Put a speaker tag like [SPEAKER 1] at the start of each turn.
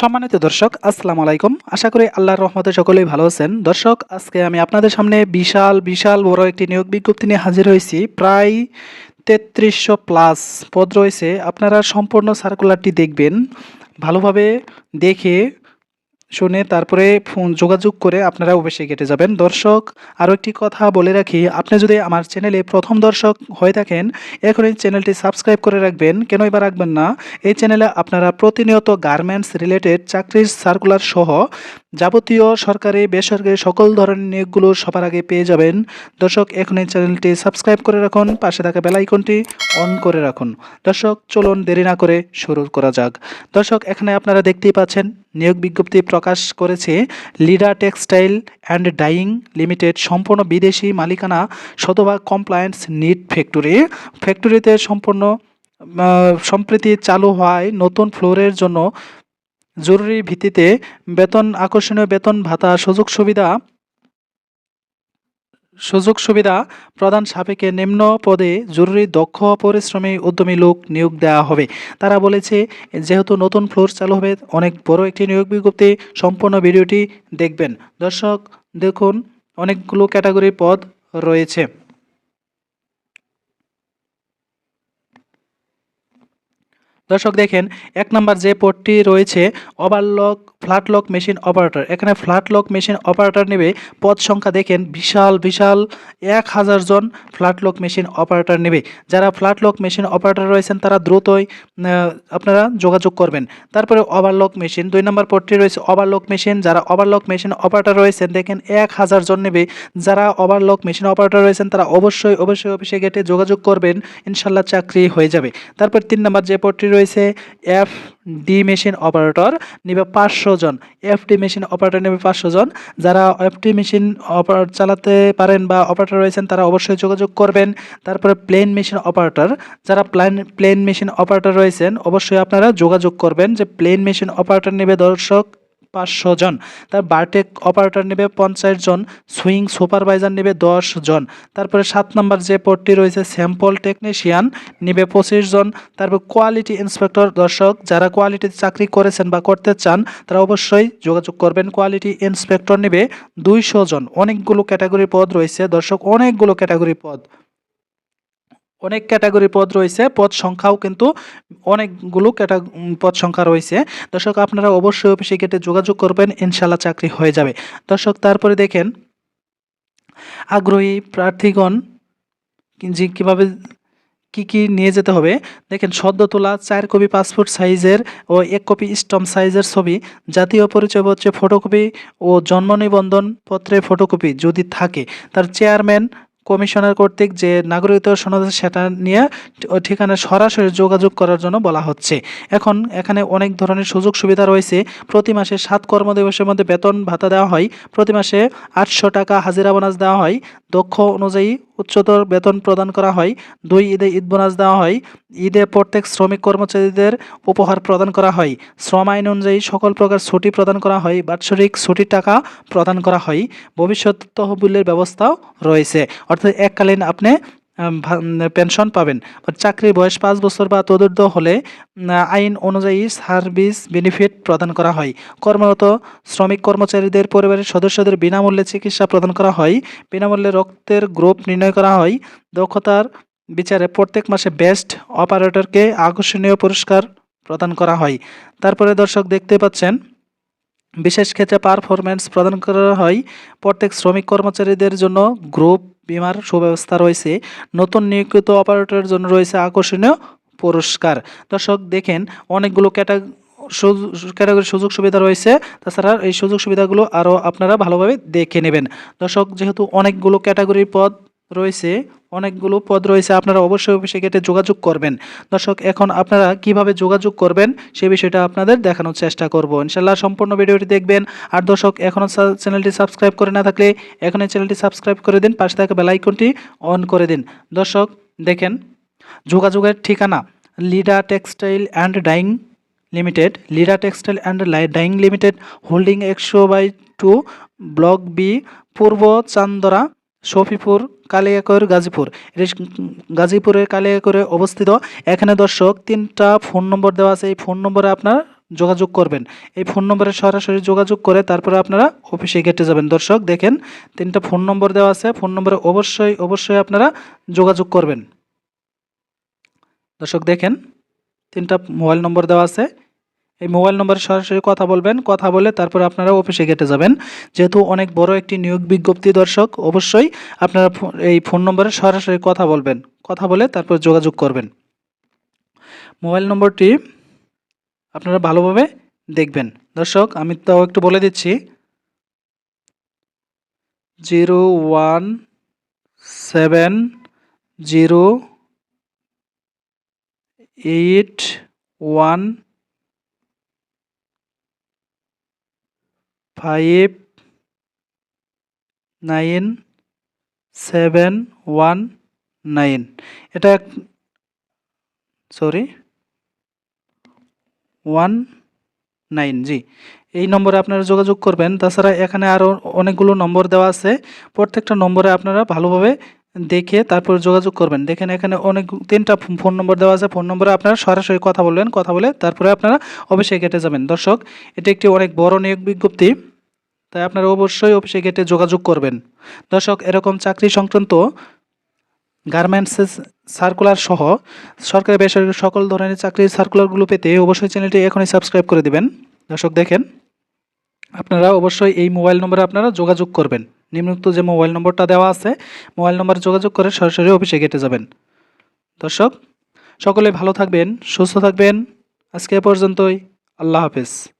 [SPEAKER 1] সম্মানিত দর্শক, আসসালামু আলাইকুম। আশা করি আল্লাহর রহমতে সকলেই ভালো আছেন। দর্শক, আজকে আমি আপনাদের সামনে বিশাল বিশাল বড় একটি নিয়োগ বিজ্ঞপ্তি নিয়ে হাজির হয়েছি। প্রায় তেত্রিশশো প্লাস পদ রয়েছে। আপনারা সম্পূর্ণ সার্কুলারটি দেখবেন। ভালোভাবে দেখে শুনে তারপরে ফোন যোগাযোগ করে আপনারা অবশ্যই কেটে যাবেন। দর্শক, আরও একটি কথা বলে রাখি, আপনি যদি আমার চ্যানেলে প্রথম দর্শক হয়ে থাকেন এখন এই চ্যানেলটি সাবস্ক্রাইব করে রাখবেন, কেন এবার রাখবেন না? এই চ্যানেলে আপনারা প্রতিনিয়ত গার্মেন্টস রিলেটেড চাকরির সার্কুলার সহ যাবতীয় সরকারি, বেসরকারি সকল ধরনের নিয়োগগুলো সবার আগে পেয়ে যাবেন। দর্শক এখন এই চ্যানেলটি সাবস্ক্রাইব করে রাখুন, পাশে থাকা বেল আইকনটি অন করে রাখুন। দর্শক, চলুন দেরি না করে শুরু করা যাক। দর্শক, এখানে আপনারা দেখতেই পাচ্ছেন, নিয়োগ বিজ্ঞপ্তি প্রকাশ করেছে Lida textile and dyeing limited সম্পূর্ণ বিদেশি মালিকানা শতভাগ কমপ্লায়েন্স নিট ফ্যাক্টরি। ফ্যাক্টরিতে সম্পূর্ণ সম্প্রতি চালু হওয়ায় নতুন ফ্লোরের জন্য। জরুরি ভিত্তিতে বেতন, আকর্ষণীয় বেতন ভাতা, সুযোগ সুবিধা সুযোগ সুবিধা প্রধান সাপেক্ষে নিম্ন পদে জরুরি দক্ষ পরিশ্রমী উদ্যমী লোক নিয়োগ দেওয়া হবে। তারা বলেছে, যেহেতু নতুন ফ্লোর চালু হবে, অনেক বড় একটি নিয়োগ বিজ্ঞপ্তি সম্পূর্ণ ভিডিওটি দেখবেন। দর্শক, দেখুন, অনেকগুলো ক্যাটাগরির পদ রয়েছে। দর্শক দেখেন, এক নম্বর যে পদটি রয়েছে overlock flat lock machine operator এখানে ফ্ল্যাটলক মেশিন অপারেটর নেবে পদ সংখ্যা দেখেন, বিশাল বিশাল এক হাজার জন ফ্ল্যাটলক মেশিন অপারেটর নেবে। যারা ফ্ল্যাটলক মেশিন অপারেটর রয়েছেন, তারা দ্রুতই আপনারা যোগাযোগ করবেন। তারপরে ওভারলক মেশিন দুই নম্বর পদটি রয়েছে ওভারলক মেশিন যারা ওভারলক মেশিন অপারেটর রয়েছেন, দেখেন, এক হাজার জন নেবে। যারা ওভারলক মেশিন অপারেটর রয়েছেন, তারা অবশ্যই অবশ্যই অফিসে গেটে যোগাযোগ করবেন। ইনশাল্লাহ চাকরি হয়ে যাবে। তারপর তিন নম্বর যে পদটি রয়েছে এফ ডি মেশিন অপারেটর নেবে পাঁচশো জন। এফ ডি মেশিন অপারেটর নেবে পাঁচশো জন। যারা এফ ডি মেশিন অপারেটর চালাতে পারেন বা অপারেটর রয়েছেন, তারা অবশ্যই যোগাযোগ করবেন। তারপরে প্লেন মেশিন অপারেটর যারা প্লেন প্লেন মেশিন অপারেটর রয়েছেন, অবশ্যই আপনারা যোগাযোগ করবেন যে প্লেন মেশিন অপারেটর নেবে দর্শক পাঁচশো জন। তার বারটেক অপারেটর নেবে পঞ্চাশ জন, সুইং সুপারভাইজার নেবে দশ জন। তারপরে সাত নম্বর যে পদটি রয়েছে স্যাম্পল টেকনিশিয়ান নেবে পঁচিশ জন। তারপর কোয়ালিটি ইন্সপেক্টর দর্শক, যারা কোয়ালিটিতে চাকরি করেছেন বা করতে চান, তারা অবশ্যই যোগাযোগ করবেন। কোয়ালিটি ইন্সপেক্টর নেবে দুইশো জন। অনেকগুলো ক্যাটাগরি পদ রয়েছে। দর্শক, অনেকগুলো ক্যাটাগরি পদ। অনেক ক্যাটাগরি পদ রয়েছে, পদ সংখ্যাও কিন্তু অনেকগুলো ক্যাটা পদ সংখ্যা রয়েছে। দর্শক, আপনারা অবশ্যই অফিসে গেটে যোগাযোগ করবেন ইনশাল্লাহ চাকরি হয়ে যাবে। দর্শক, তারপরে দেখেন, আগ্রহী প্রার্থীগণ যে কীভাবে, কি কি নিয়ে যেতে হবে? দেখেন সদ্য তোলা চার কপি পাসপোর্ট সাইজের ও এক কপি স্টম্প সাইজের ছবি, জাতীয় পরিচয় পরিচয়পত্রে ফটোকপি ও জন্ম নিবন্ধন পত্রে ফটোকপি যদি থাকে, তার চেয়ারম্যান কমিশনার কর্তৃক যে নাগরিকত্ব সনদ সেটা নিয়ে ঠিকানা সরাসরি যোগাযোগ করার জন্য বলা হচ্ছে। এখন এখানে অনেক ধরনের সুযোগ সুবিধা রয়েছে। প্রতি মাসে সাত কর্মদিবসের মধ্যে বেতন ভাতা দেওয়া হয়। প্রতি মাসে আটশো টাকা হাজিরা বোনাস দেওয়া হয়। দক্ষ অনুযায়ী উচ্চতর বেতন প্রদান করা হয়। দুই ঈদে ঈদ বোনাস দেওয়া হয়। ঈদে প্রত্যেক শ্রমিক কর্মচারীদের উপহার প্রদান করা হয়। শ্রম আইন অনুযায়ী সকল প্রকার ছুটি প্রদান করা হয়। বাৎসরিক ছুটির টাকা প্রদান করা হয়। ভবিষ্যৎ তহবিলের ব্যবস্থাও রয়েছে। অর্থাৎ এককালীন আপনি পেনশন পাবেন। চাকরির বয়স পাঁচ বছর বা তদুর্ধ হলে আইন অনুযায়ী সার্ভিস বেনিফিট প্রদান করা হয়। কর্মরত শ্রমিক কর্মচারীদের পরিবারের সদস্যদের বিনামূল্যে চিকিৎসা প্রদান করা হয়। বিনামূল্যে রক্তের গ্রুপ নির্ণয় করা হয়। দক্ষতার বিচারে প্রত্যেক মাসে বেস্ট অপারেটরকে আকর্ষণীয় পুরস্কার প্রদান করা হয়। তারপরে দর্শক দেখতে পাচ্ছেন, বিশেষ ক্ষেত্রে পারফরম্যান্স প্রদান করা হয়। প্রত্যেক শ্রমিক কর্মচারীদের জন্য গ্রুপ বিমার সুব্যবস্থা রয়েছে। নতুন নিয়োজিত অপারেটরের জন্য রয়েছে আকর্ষণীয় পুরস্কার। দর্শক, দেখেন, অনেকগুলো ক্যাটা ক্যাটাগরি সুযোগ সুবিধা রয়েছে। তাছাড়া এই সুযোগ সুবিধাগুলো আরও আপনারা ভালোভাবে দেখে নেবেন। দর্শক, যেহেতু অনেকগুলো ক্যাটাগরির পদ রয়েছে, অনেকগুলো পদ রয়েছে, আপনারা অবশ্যই গেটে যোগাযোগ করবেন। দর্শক, এখন আপনারা কীভাবে যোগাযোগ করবেন, সে বিষয়টা আপনাদের দেখানোর চেষ্টা করব। ইনশাল্লাহ সম্পূর্ণ ভিডিওটি দেখবেন। আর দর্শক, এখনও চ্যানেলটি সাবস্ক্রাইব করে না থাকলে এখন এই চ্যানেলটি সাবস্ক্রাইব করে দিন, পাশে থাকা বেল আইকনটি অন করে দিন। দর্শক, দেখেন, যোগাযোগের ঠিকানা Lida textile and dyeing limited, Lida textile and lie, dyeing limited, holding একশো বাই টু, ব্লক বি, পূর্ব চান্দরা। শফিপুর, কালিয়াকৈর, গাজীপুর। এটি গাজীপুরের কালিয়াকৈরে অবস্থিত। এখানে দর্শক, তিনটা ফোন নম্বর দেওয়া আছে। এই ফোন নম্বরে আপনার যোগাযোগ করবেন। এই ফোন নম্বরে সরাসরি যোগাযোগ করে তারপরে আপনারা অফিসে গেটে যাবেন। দর্শক, দেখেন, তিনটা ফোন নম্বর দেওয়া আছে। ফোন নম্বরে অবশ্যই অবশ্যই আপনারা যোগাযোগ করবেন। দর্শক, দেখেন, তিনটা মোবাইল নম্বর দেওয়া আছে। এই মোবাইল নম্বরে সরাসরি কথা বলবেন, কথা বলে তারপর আপনারা অফিসে গেটে যাবেন। যেহেতু অনেক বড় একটি নিয়োগ বিজ্ঞপ্তি দর্শক, অবশ্যই আপনারা এই ফোন নম্বরে সরাসরি কথা বলবেন, কথা বলে তারপর যোগাযোগ করবেন। মোবাইল নম্বরটি আপনারা ভালোভাবে দেখবেন। দর্শক, আমি তাও একটু বলে দিচ্ছি। Zero one seven zero eight one five, nine, seven, one, nine. এটা সরি, ওয়ান, নাইন, জি। এই নম্বরে আপনারা যোগাযোগ করবেন। তাছাড়া এখানে আরও অনেকগুলো নম্বর দেওয়া আছে। প্রত্যেকটা নম্বরে আপনারা ভালোভাবে দেখে তারপর যোগাযোগ করবেন। দেখেন এখানে অনেক, তিনটা ফোন নম্বর দেওয়া আছে। ফোন নম্বরে আপনারা সরাসরি কথা বলবেন। কথা বলে তারপরে আপনারা অফিসে গেটে যাবেন। দর্শক, এটি একটি অনেক বড় নিয়োগ বিজ্ঞপ্তি। তাই আপনারা অবশ্যই অফিসে গেটে যোগাযোগ করবেন। দর্শক, এরকম চাকরি সংক্রান্ত গার্মেন্টসের সার্কুলার সহ সরকারি বেসরকারি সকল ধরনের চাকরির সার্কুলারগুলো পেতে অবশ্যই চ্যানেলটি এখনই সাবস্ক্রাইব করে দেবেন। দর্শক, দেখেন, আপনারা অবশ্যই এই মোবাইল নম্বরে আপনারা যোগাযোগ করবেন। নিম্নোক্ত যে মোবাইল নম্বরটা দেওয়া আছে মোবাইল নম্বরে যোগাযোগ করে সরাসরি অফিসে গেটে যাবেন। দর্শক, সকলে ভালো থাকবেন, সুস্থ থাকবেন। আজকে পর্যন্তই। আল্লাহ হাফেজ।